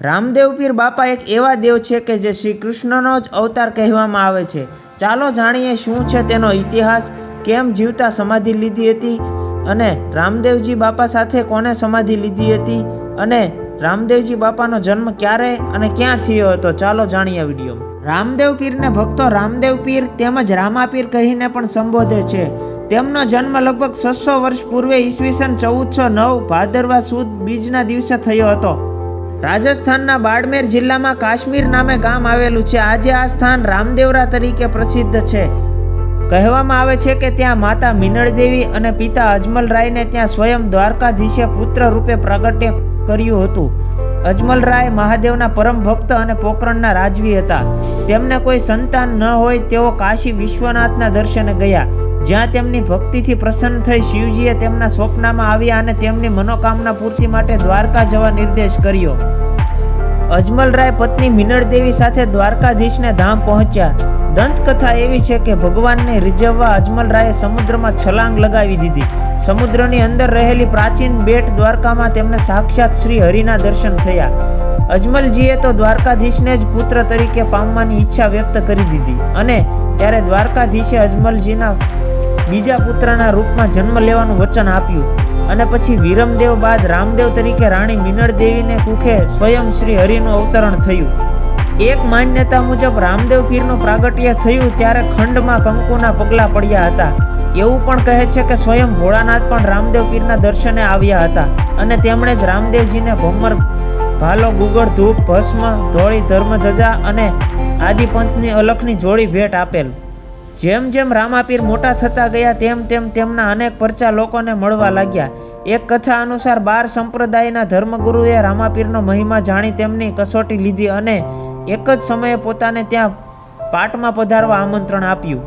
રામદેવ પીર બાપા એક એવા દેવ છે કે જે શ્રી કૃષ્ણનો જ અવતાર કહેવામાં આવે છે. ચાલો જાણીએ શું છે તેનો ઇતિહાસ, કેમ જીવતા સમાધિ લીધી હતી અને રામદેવજી બાપા સાથે કોને સમાધિ લીધી હતી અને રામદેવજી બાપાનો જન્મ ક્યારે અને ક્યાં થયો હતો? ચાલો જાણીએ વિડીયોમાં. રામદેવ પીરને ભક્તો રામદેવ પીર તેમજ રામાપીર કહીને પણ સંબોધે છે. તેમનો જન્મ લગભગ છસો વર્ષ પૂર્વે ઈસવીસન ચૌદસો નવ ભાદરવા સુદ બીજના દિવસે થયો હતો. રાજસ્થાનના બાડમેર જિલ્લામાં કાશ્મીર નામે ગામ આવેલું છે. આજે આ સ્થાન રામદેવરા તરીકે પ્રસિદ્ધ છે. કહેવામાં આવે છે કે ત્યાં માતા મિનળદેવી અને પિતા અજમલ રાયને ત્યાં સ્વયં દ્વારકાધીશે પુત્ર રૂપે પ્રગટ્ય કર્યું હતું. અજમલરાય મહાદેવના પરમ ભક્ત અને પોકરણના રાજવી હતા. તેમને કોઈ સંતાન ન હોય તેઓ કાશી વિશ્વનાથના દર્શને ગયા. જ્યાં તેમની ભક્તિથી પ્રસન્ન થઈ શિવજીએ તેમના સ્વપ્નમાં આવ્યા અને તેમની મનોકામના પૂર્તિ માટે દ્વારકા જવા નિર્દેશ કર્યો. અજમલ રાય પત્ની મિનળ દેવી સાથે દ્વારકાધીશને ધામ પહોંચ્યા. દંતકથા એવી છે કે ભગવાનને રીઝવવા અજમલ રાયે સમુદ્રમાં છલાંગ લગાવી દીધી. સમુદ્રની અંદર રહેલી પ્રાચીન બેટ દ્વારકામાં તેમને સાક્ષાત શ્રી હરિના દર્શન થયા. અજમલજીએ તો દ્વારકાધીશને જ પુત્ર તરીકે પામવાની ઈચ્છા વ્યક્ત કરી દીધી અને ત્યારે દ્વારકાધીશે અજમલજીના બીજા પુત્રના રૂપમાં જન્મ લેવાનું વચન આપ્યું. અને પછી વિરમદેવ બાદ રામદેવ તરીકે રાણી મિનળ દેવીને કુખે સ્વયં શ્રી હરિનું અવતરણ થયું. એક માન્યતા મુજબ રામદેવ પીરનું પ્રાગટ્ય થયું ત્યારે ખંડમાં કંકુના પગલાં પડ્યા હતા. એવું પણ કહે છે કે સ્વયં ભોળાનાથ પણ રામદેવ પીરના દર્શને આવ્યા હતા અને તેમણે જ રામદેવજીને ભમર, ભાલો, ગુગળ, ધૂપ, ભસ્મ, ધોળી, ધર્મધજા અને આદિપંથની અલખની જોડી ભેટ આપેલ. જેમ જેમ રામાપીર મોટા થતા ગયા, તેમ તેમ તેમના અનેક પરચા લોકોને મળવા લાગ્યા. એક કથા અનુસાર બાર સંપ્રદાયના ધર્મગુરુએ રામાપીરનો મહિમા જાણી તેમની કસોટી લીધી અને એક જ સમયે પોતાને ત્યાં પાટમાં પધારવા આમંત્રણ આપ્યું.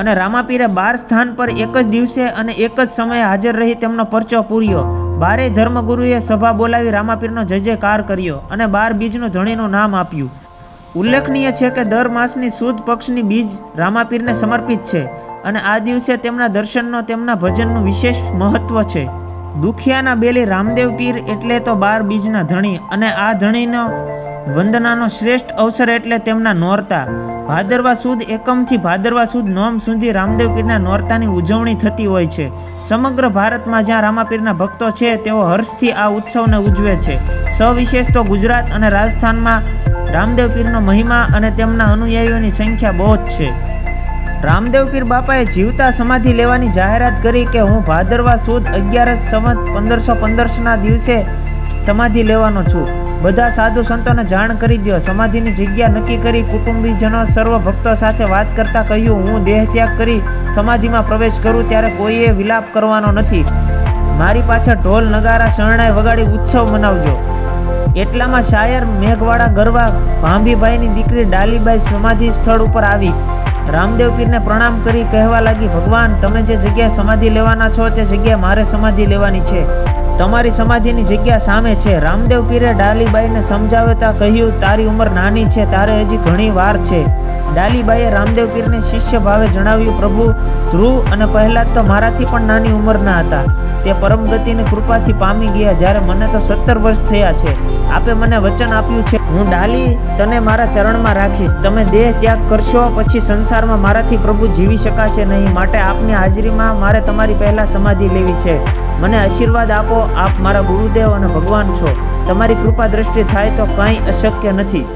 અને રામાપીરે બાર સ્થાન પર એક જ દિવસે અને એક જ સમયે હાજર રહી તેમનો પરચો પૂર્યો. બારે ધર્મગુરુએ સભા બોલાવી રામાપીરનો જય જયકાર કર્યો અને બાર બીજનું ધણીનું નામ આપ્યું. ઉલ્લેખનીય છે કે દર માસની સુદ પક્ષની બીજ રામાપીરને સમર્પિત છે અને આ દિવસે તેમના દર્શનનો તેમના ભજનનું વિશેષ મહત્વ છે. દુખિયાના બેલી રામદેવ પીર એટલે તો બાર બીજના ધણી અને આ ધણીનો વંદનાનો શ્રેષ્ઠ અવસર એટલે તેમના નોરતા. ભાદરવા સુદ એકમથી ભાદરવા સુદ નોમ સુધી રામદેવ પીરના નોરતાની ઉજવણી થતી હોય છે. સમગ્ર ભારતમાં જ્યાં રામાપીરના ભક્તો છે, તેઓ હર્ષથી આ ઉત્સવને ઉજવે છે. સવિશેષ તો ગુજરાત અને રાજસ્થાનમાં રામદેવ પીરનો મહિમા અને તેમના અનુયાયીઓની સંખ્યા બહુ જ છે. રામદેવ પીર બાપાએ જીવતા સમાધિ લેવાની જાહેરાત કરી કે હું ભાદરવા સુદ અગિયારસ સંવત પંદરસો પંદરસના દિવસે સમાધિ લેવાનો છું. બધા સાધુ સંતોને જાણ કરી દો સમાધિની જગ્યા નક્કી કરી કુટુંબીજનો સર્વ ભક્તો સાથે વાત કરતા કહ્યું, હું દેહ ત્યાગ કરી સમાધિમાં પ્રવેશ કરું ત્યારે કોઈએ વિલાપ કરવાનો નથી. મારી પાછળ ઢોલ નગારા શરણાઈ વગાડી ઉત્સવ મનાવજો. એટલામાં શાયર મેઘવાડા ગરવા ભાંભીભાઈની દીકરી ડાલીબાઈ સમાધિ સ્થળ ઉપર આવી. રામદેવ પીરને પ્રણામ કરી કહેવા લાગી, ભગવાન, તમે જે જગ્યાએ સમાધિ લેવાના છો, તે જગ્યાએ મારે સમાધિ લેવાની છે. તમારી સમાધિની જગ્યા સામે છે. રામદેવ પીરે ડાલીબાઈને સમજાવતા કહ્યું, તારી ઉંમર નાની છે, તારે હજી ઘણી વાર છે. ડાલીબાઈએ રામદેવ પીરને શિષ્ય ભાવે જણાવ્યું, પ્રભુ, ધ્રુવ અને પહેલાદ તો મારાથી પણ નાની ઉંમરના હતા. તે પરમ ગતિની કૃપાથી પામી ગયા જ્યારે મને તો સત્તર વર્ષ થયા છે. આપે મને વચન આપ્યું છે, હું ડાલી તને મારા ચરણમાં રાખીશ. તમે દેહ ત્યાગ કરશો, પછી સંસારમાં મારાથી પ્રભુ જીવી શકાશે નહીં. માટે આપની હાજરીમાં મારે તમારી પહેલાં સમાધિ લેવી છે. મને આશીર્વાદ આપો, આપ મારા ગુરુદેવ અને ભગવાન છો. તમારી કૃપા દ્રષ્ટિ થાય તો કંઈ અશક્ય નથી.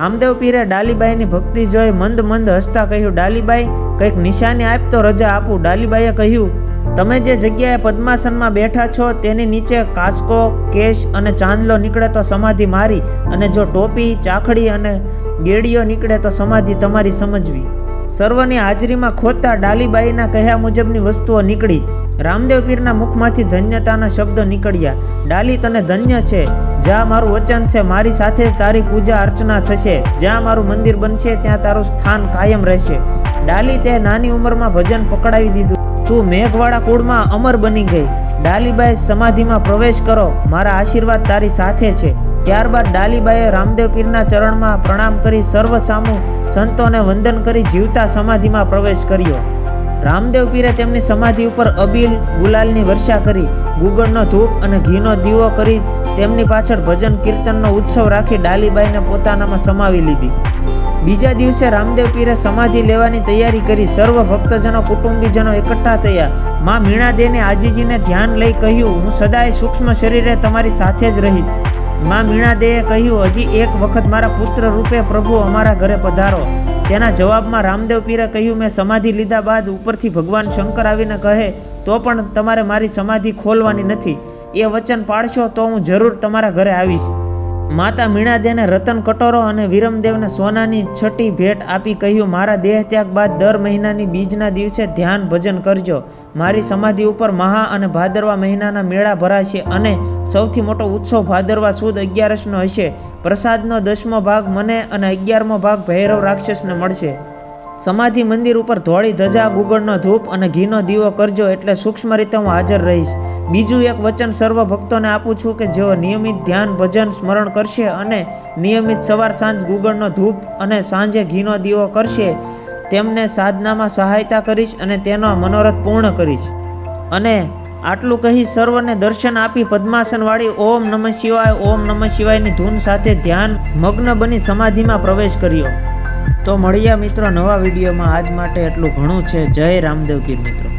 રામદેવ પીરે ડાલીબાઈની ભક્તિ જોઈ મંદ મંદ હસતા કહ્યું, ડાલીબાઈ, કંઈક નિશાની આપ તો રજા આપું. ડાલીબાઈએ કહ્યું, તમે જે જગ્યાએ પદ્માસનમાં બેઠા છો તેની નીચે કાસ્કો, કેશ અને ચાંદલો નીકળે તો સમાધિ મારી અને જો ટોપી, ચાખડી અને ગેડીઓ નીકળે તો સમાધિ તમારી સમજવી. સર્વની હાજરીમાં ખોદતા ડાલીબાઈના કહ્યા મુજબની વસ્તુઓ નીકળી. રામદેવ પીરના મુખમાંથી ધન્યતાના શબ્દો નીકળ્યા. ડાલી, તને ધન્ય છે. જ્યાં મારું વચન છે, મારી સાથે જ તારી પૂજા અર્ચના થશે. જ્યાં મારું મંદિર બનશે, ત્યાં તારું સ્થાન કાયમ રહેશે. ડાલી તે નાની ઉંમરમાં ભજન પકડાવી દીધું. તું મેઘવાળા કુળમાં અમર બની ગઈ. ડાલીબાઈ સમાધિમાં પ્રવેશ કરો. મારા આશીર્વાદ તારી સાથે છે. ત્યારબાદ ડાલીબાએ રામદેવ પીરના ચરણમાં પ્રણામ કરી સર્વ સામુ સંતોને વંદન કરી જીવતા સમાધિમાં પ્રવેશ કર્યો. રામદેવ પીરે તેમની સમાધિ ઉપર અબીલ, ગુલાલની વર્ષા કરી, ગુગળનો ધૂપ અને ઘીનો દીવો કરી તેમની પાછળ ભજન કીર્તનનો ઉત્સવ રાખી ડાલીબાઈને પોતાનામાં સમાવી લીધી. બીજા દિવસે રામદેવ પીરે સમાધિ લેવાની તૈયારી કરી સર્વ ભક્તજનો, કુટુંબીજનો એકઠા થયા. માં મીણાદેને, આજીજીને ધ્યાન લઈ કહ્યું, હું સદાય સૂક્ષ્મ શરીરે તમારી સાથે જ રહીશ. માં મીણાદેએ કહ્યું, હજી એક વખત મારા પુત્ર રૂપે પ્રભુ અમારા ઘરે પધારો. તેના જવાબમાં રામદેવ પીરે કહ્યું, મેં સમાધિ લીધા બાદ ઉપરથી ભગવાન શંકર આવીને કહે, તો પણ તમારે મારી સમાધિ ખોલવાની નથી. એ વચન પાળશો તો હું જરૂર તમારા ઘરે આવીશ. માતા મીણાદેને રતન કટોરો અને વિરમદેવને સોનાની છઠ્ઠી ભેટ આપી કહ્યું, મારા દેહ ત્યાગ બાદ દર મહિનાની બીજના દિવસે ધ્યાન ભજન કરજો. મારી સમાધિ ઉપર મહા અને ભાદરવા મહિનાના મેળા ભરાશે અને સૌથી મોટો ઉત્સવ ભાદરવા સુદ અગિયારસનો હશે. પ્રસાદનો દસમો ભાગ મને અને અગિયારમો ભાગ ભૈરવ રાક્ષસને મળશે. સમાધિ મંદિર ઉપર ધોળી ધજા, ગુગળનો ધૂપ અને ઘીનો દીવો કરજો એટલે સૂક્ષ્મ રીતે હું હાજર રહીશ. બીજું એક વચન સર્વ ભક્તોને આપું છું કે જેઓ નિયમિત ધ્યાન, ભજન, સ્મરણ કરશે અને નિયમિત સવાર, સાંજ, ગુગળનો ધૂપ અને સાંજે ઘીનો દીવો કરશે, તેમને સાધનામાં સહાયતા કરીશ અને તેનો મનોરથ પૂર્ણ કરીશ. અને આટલું કહી સર્વને દર્શન આપી પદ્માસનવાળી ઓમ નમઃ શિવાય, ઓમ નમઃ શિવાયની ધૂન સાથે ધ્યાન, મગ્ન બની સમાધિમાં પ્રવેશ કર્યો. તો મળીએ મિત્રો નવા વિડીયોમાં. આજ માટે એટલું ઘણું છે. જય રામદેવ પીર મિત્રો.